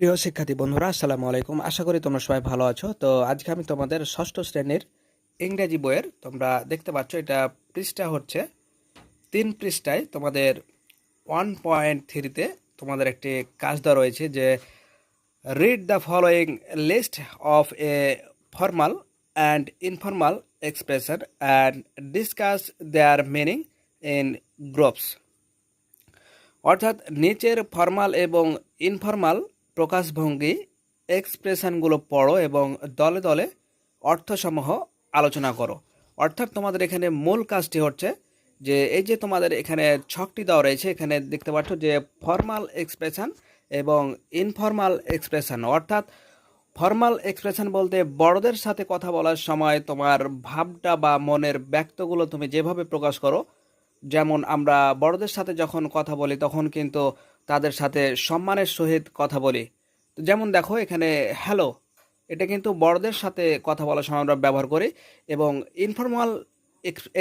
প্রিয় শিক্ষার্থী বন্ধুরা, আসসালামু আলাইকুম। আশা করি তোমরা সবাই ভালো আছো। তো আজকে আমি তোমাদের ষষ্ঠ শ্রেণির ইংরেজি বইয়ের, তোমরা দেখতে পাচ্ছ এটা পৃষ্ঠা হচ্ছে তিন পৃষ্ঠায় তোমাদের ওয়ান পয়েন্ট থ্রিতে তোমাদের একটি কাজ দেওয়া রয়েছে যে read the following list of a formal and informal expression and discuss their meaning in groups অর্থাৎ, নিচের ফর্মাল এবং ইনফর্মাল প্রকাশভঙ্গি, এক্সপ্রেশনগুলো পড়ো এবং দলে দলে অর্থসমূহ আলোচনা করো। অর্থাৎ তোমাদের এখানে মূল কাজটি হচ্ছে যে, এই যে তোমাদের এখানে ছকটি দেওয়া রয়েছে, এখানে দেখতে পাচ্ছ যে ফর্মাল এক্সপ্রেশন এবং ইনফর্মাল এক্সপ্রেশন অর্থাৎ ফর্মাল এক্সপ্রেশন বলতে বড়দের সাথে কথা বলার সময় তোমার ভাবটা বা মনের ব্যক্তগুলো তুমি যেভাবে প্রকাশ করো, যেমন আমরা বড়দের সাথে যখন কথা বলি, তখন কিন্তু তাদের সাথে সম্মানের সহিত কথা বলি। যেমন দেখো, এখানে হ্যালো এটা কিন্তু বড়দের সাথে কথা বলার সময় আমরা ব্যবহার করি এবং ইনফর্মাল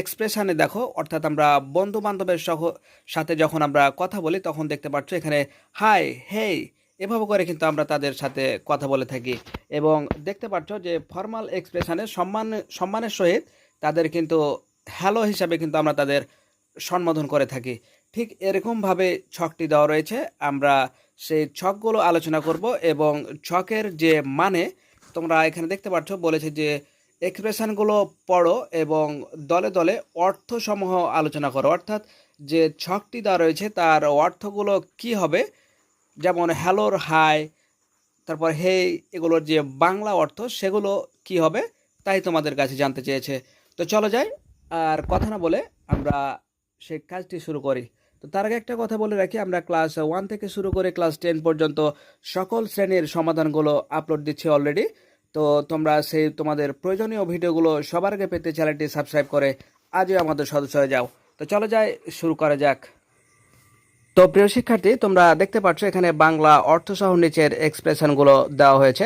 এক্সপ্রেশানে দেখো, অর্থাৎ আমরা বন্ধু বান্ধবের সহ, সাথে যখন আমরা কথা বলি, তখন দেখতে পাচ্ছ এখানে হাই হেই এভাবে করে কিন্তু আমরা তাদের সাথে কথা বলে থাকি। এবং দেখতে পাচ্ছ যে ফর্মাল এক্সপ্রেশানে সম্মান, সম্মানের সহিত তাদের কিন্তু হ্যালো হিসাবে কিন্তু আমরা তাদের সম্বোধন করে থাকি। ঠিক এরকমভাবে ছকটি দেওয়া রয়েছে। আমরা সেই ছকগুলো আলোচনা করব এবং ছকের যে মানে তোমরা এখানে দেখতে পাচ্ছ, বলেছে যে এক্সপ্রেশনগুলো পড়ো এবং দলে দলে অর্থসমূহ আলোচনা করো। অর্থাৎ যে ছকটি দেওয়া রয়েছে, তার অর্থগুলো কি হবে? যেমন হ্যালোর হাই, তারপর হে এগুলোর যে বাংলা অর্থ, সেগুলো কি হবে? তাই তোমাদের কাছে জানতে চেয়েছে। তো চলো যাই, আর কথা না বলে আমরা সেই কাজটি শুরু করি। তো তার আগে একটা কথা বলে রাখি, আমরা ক্লাস ওয়ান থেকে শুরু করে ক্লাস টেন পর্যন্ত সকল শ্রেণির সমাধানগুলো আপলোড দিচ্ছি অলরেডি তো তোমরা সেই তোমাদের প্রয়োজনীয় ভিডিওগুলো সবার আগে পেতে চ্যানেলটি সাবস্ক্রাইব করে আজই আমাদের সদস্য হয়ে যাও। তো চলো যাই, শুরু করা যাক। তো প্রিয় শিক্ষার্থী, তোমরা দেখতে পাচ্ছ এখানে বাংলা অর্থসহ নিচের এক্সপ্রেশনগুলো দেওয়া হয়েছে।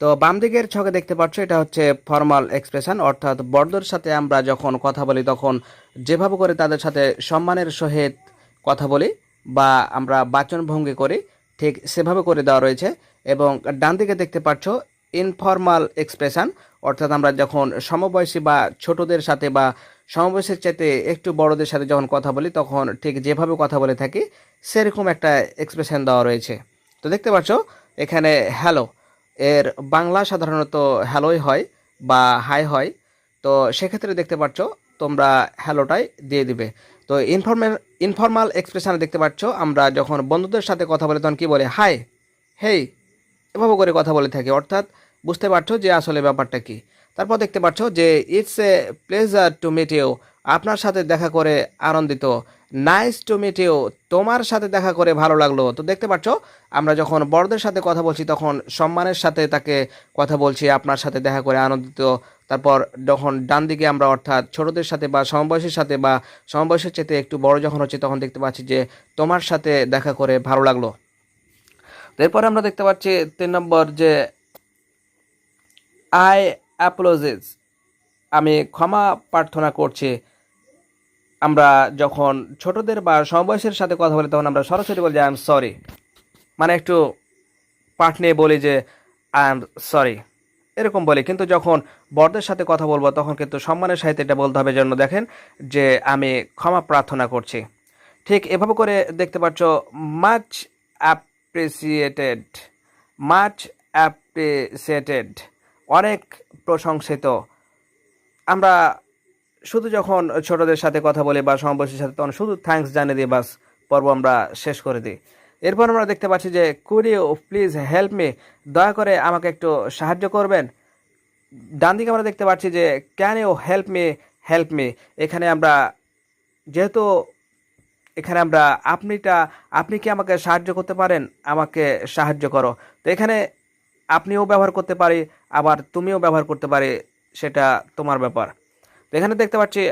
তো বাম দিকের ছকে দেখতে পাচ্ছ, এটা হচ্ছে ফর্মাল এক্সপ্রেশন অর্থাৎ বড়দের সাথে আমরা যখন কথা বলি, তখন যেভাবে করে তাদের সাথে সম্মানের সহিত কথা বলি বা আমরা বাচন ভঙ্গি করি, ঠিক সেভাবে করে দেওয়া রয়েছে। এবং ডান দিকে দেখতে পাচ্ছ ইনফর্মাল এক্সপ্রেশন অর্থাৎ আমরা যখন সমবয়সী বা ছোটদের সাথে বা সমবয়সের চাইতে একটু বড়দের সাথে যখন কথা বলি, তখন ঠিক যেভাবে কথা বলে থাকি, সেরকম একটা এক্সপ্রেশন দেওয়া রয়েছে। তো দেখতে পাচ্ছ, এখানে হ্যালো এর বাংলা সাধারণত হ্যালোই হয় বা হাই হয়। তো সেক্ষেত্রে দেখতে পাচ্ছ তোমরা হ্যালোটাই দিয়ে দিবে। তো ইনফরমে ইনফর্মাল এক্সপ্রেশানে দেখতে পাচ্ছ আমরা যখন বন্ধুদের সাথে কথা বলি তখন কী বলে হাই হেই এভাবে করে কথা বলে থাকি। অর্থাৎ বুঝতে পারছ যে আসলে ব্যাপারটা কি। তারপর দেখতে পাচ্ছ যে it's a pleasure to meet you আপনার সাথে দেখা করে আনন্দিত। নাইস টু মিট ইউ তোমার সাথে দেখা করে ভালো লাগল। তো দেখতে পাচ্ছ, আমরা যখন বড়দের সাথে কথা বলছি, তখন সম্মানের সাথে তাকে কথা বলছি, আপনার সাথে দেখা করে আনন্দিত। তারপর যখন ডান দিকে আমরা অর্থাৎ ছোটদের সাথে বা সমবয়সের সাথে বা সমবয়সের চেয়ে একটু বড় যখন হচ্ছে, তখন দেখতে পাচ্ছি যে তোমার সাথে দেখা করে ভালো লাগল। এরপরে আমরা দেখতে পাচ্ছি তিন নম্বর যে আই অ্যাপোলজিস। আমি ক্ষমা প্রার্থনা করছি। আমরা যখন ছোটদের বা সমবয়সের সাথে কথা বলি, তখন আমরা সরাসরি বলি আই এম সরি মানে একটু পাঠ নিয়ে বলি যে আই এম সরি এরকম বলি। কিন্তু যখন বড়দের সাথে কথা বলব, তখন কিন্তু সম্মানের সাহিত্যে এটা বলতে হবে। জন্য দেখেন যে, আমি ক্ষমা প্রার্থনা করছি। ঠিক এভাবে করে দেখতে পাচ্ছ মাচ অ্যাপ্রিসিয়েটেড মাচ অ্যাপ্রিসিয়েটেড অনেক প্রশংসিত। আমরা শুধু যখন ছোটদের সাথে কথা বলি বা সমবয়সীর সাথে, তখন শুধু থ্যাঙ্কস জানিয়ে দিই, বাস পর্ব আমরা শেষ করে দিই। এরপর আমরা দেখতে পাচ্ছি যে could you please help me দয়া করে আমাকে একটু সাহায্য করবেন? ডান দিকে আমরা দেখতে পাচ্ছি যে can you help me help me এখানে আমরা, যেহেতু এখানে আমরা আপনিটা, আপনি কি আমাকে সাহায্য করতে পারেন? আমাকে সাহায্য করো। তো এখানে আপনিও ব্যবহার করতে পারি, আবার তুমিও ব্যবহার করতে পারি, সেটা তোমার ব্যাপার। তো এখানে দেখতে পাচ্ছি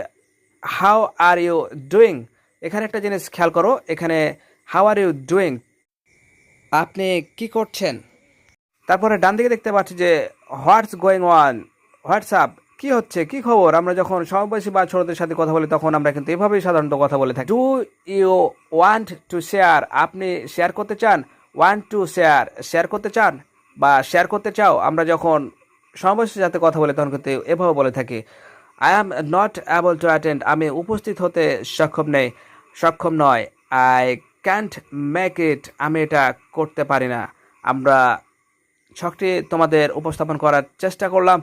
হাউ আর ইউ ডুইং এখানে একটা জিনিস খেয়াল করো, এখানে হাউ আর ইউ ডুইং আপনি কি করছেন? তারপরে ডান দিকে দেখতে পাচ্ছি যে হোয়াটস গোয়িং ওয়ান হোয়াটসঅ্যাপ কি হচ্ছে? কি খবর? আমরা যখন সমবয়সী বা ছোটদের সাথে কথা বলি, তখন আমরা কিন্তু এভাবেই সাধারণত কথা বলে থাকি। Do you want to share আপনি শেয়ার করতে চান? ওয়ান টু শেয়ার শেয়ার করতে চান? বা শেয়ার করতে চাও, আমরা যখন সমাবেশে যাতে কথা বলে, তখন কিন্তু এভাবে বলে থাকি I am not able to attend আমি উপস্থিত হতে সক্ষম নেই, সক্ষম নয় আই ক্যান্ট মেক ইট আমি এটা করতে পারি না। আমরা ছকটি তোমাদের উপস্থাপন করার চেষ্টা করলাম।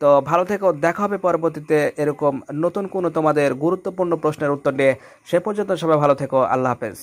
তো ভালো থেকো, দেখা হবে পরবর্তীতে এরকম নতুন কোনো তোমাদের গুরুত্বপূর্ণ প্রশ্নের উত্তর নিয়ে। সে পর্যন্ত সবাই ভালো থেকো, আল্লাহ হাফেজ।